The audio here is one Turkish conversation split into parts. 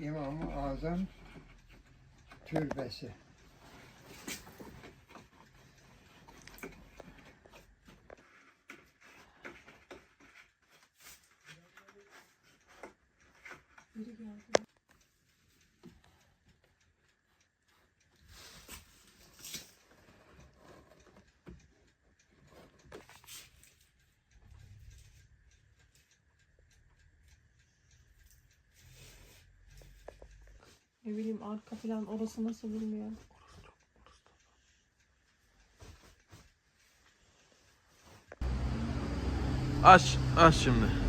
İmam-ı Azam türbesi. Ne bileyim arka falan orası nasıl bilmiyorum. Aç, aç şimdi.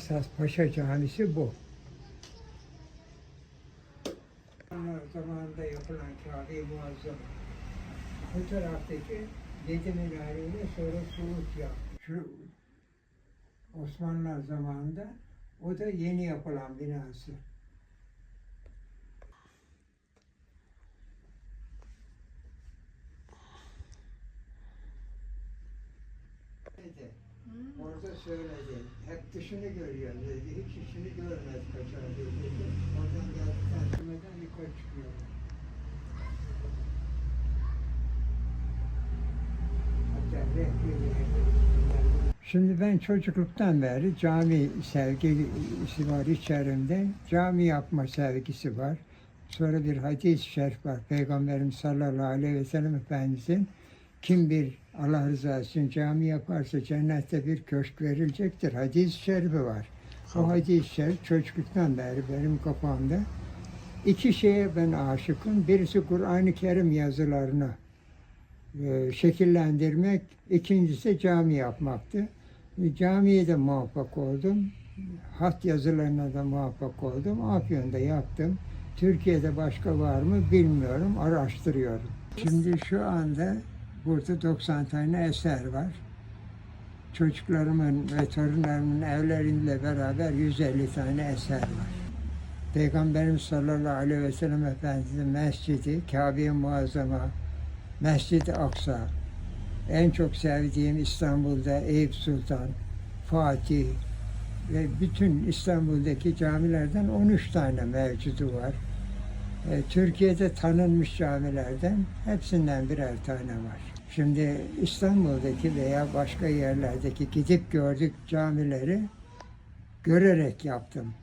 Esas Paşa Camisi bu. Zamanında yapılan Kabe-i Muazzam. Bu taraftaki yedi minareyle sonra Suud yap. Şu Osmanlılar zamanında o da yeni yapılan binası. Dedi. Orada söyledi. Hep dışını görüyor dedi. Hiç içini görmez kaçar dedi. Oradan geldikten da yukarı çıkıyor. Şimdi ben çocukluktan beri cami sevgisi var içerimde. Cami yapma sevgisi var. Sonra bir hadis-i şerif var. Peygamberimiz sallallahu aleyhi ve sellem Efendimizin kim bir Allah rızası için cami yaparsa cennette bir köşk verilecektir. Hadis-i şerifi var. O hadis-i şerif çocukluktan beri benim kafamda. İki şeye ben aşıkım. Birisi Kur'an-ı Kerim yazılarını e, şekillendirmek, ikincisi cami yapmaktı. E, Camiye de muvaffak oldum. Hat yazılarına da muvaffak oldum. Afyon'da yaptım. Türkiye'de başka var mı bilmiyorum. Araştırıyorum. Şimdi şu anda burada 90 tane eser var. Çocuklarımın ve torunlarımın evleriyle beraber 150 tane eser var. Peygamberimiz sallallahu aleyhi ve sellem Efendimiz'in mescidi, Kabe-i Muazzama, Mescid-i Aksa, en çok sevdiğim İstanbul'da Eyüp Sultan, Fatih ve bütün İstanbul'daki camilerden 13 tane mevcudu var. E, Türkiye'de tanınmış camilerden hepsinden birer tane var. Şimdi İstanbul'daki veya başka yerlerdeki gidip gördük camileri görerek yaptım.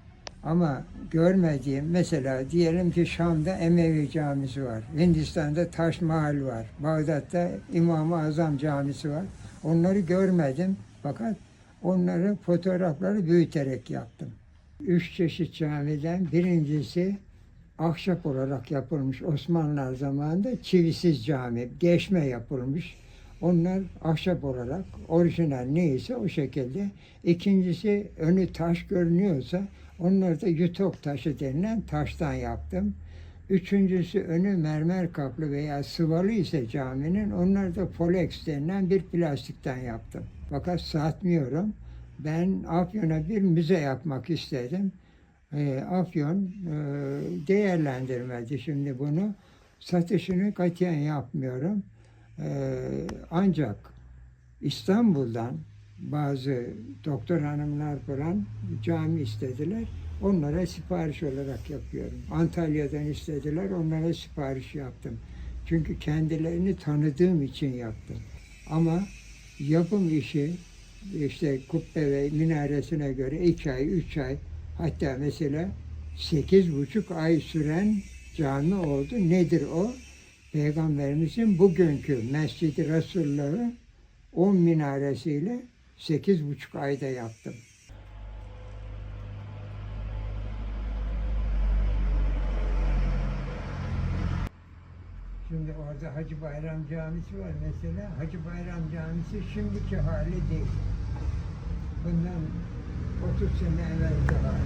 Ama görmediğim mesela diyelim ki Şam'da Emevi Camisi var. Hindistan'da Taş Mahal var. Bağdat'ta İmam-ı Azam Camisi var. Onları görmedim fakat onları fotoğrafları büyüterek yaptım. Üç çeşit camiden birincisi ahşap olarak yapılmış Osmanlılar zamanında çivisiz cami, geçme yapılmış. Onlar ahşap olarak orijinal neyse o şekilde. İkincisi önü taş görünüyorsa onları da yutok taşı denilen taştan yaptım. Üçüncüsü önü mermer kaplı veya sıvalı ise caminin onları da polex denilen bir plastikten yaptım. Fakat satmıyorum. Ben Afyon'a bir müze yapmak istedim. E, Afyon e, değerlendirmedi şimdi bunu. Satışını katiyen yapmıyorum. E, ancak İstanbul'dan bazı doktor hanımlar falan cami istediler. Onlara sipariş olarak yapıyorum. Antalya'dan istediler, onlara sipariş yaptım. Çünkü kendilerini tanıdığım için yaptım. Ama yapım işi işte kubbe ve minaresine göre iki ay, üç ay hatta mesela sekiz buçuk ay süren cami oldu. Nedir o? Peygamberimizin bugünkü Mescid-i Resulullah'ı 10 minaresiyle sekiz buçuk ayda yaptım. Şimdi orada Hacı Bayram Camisi var mesela. Hacı Bayram Camisi şimdiki hali değil. Bundan 30 sene evvel hali.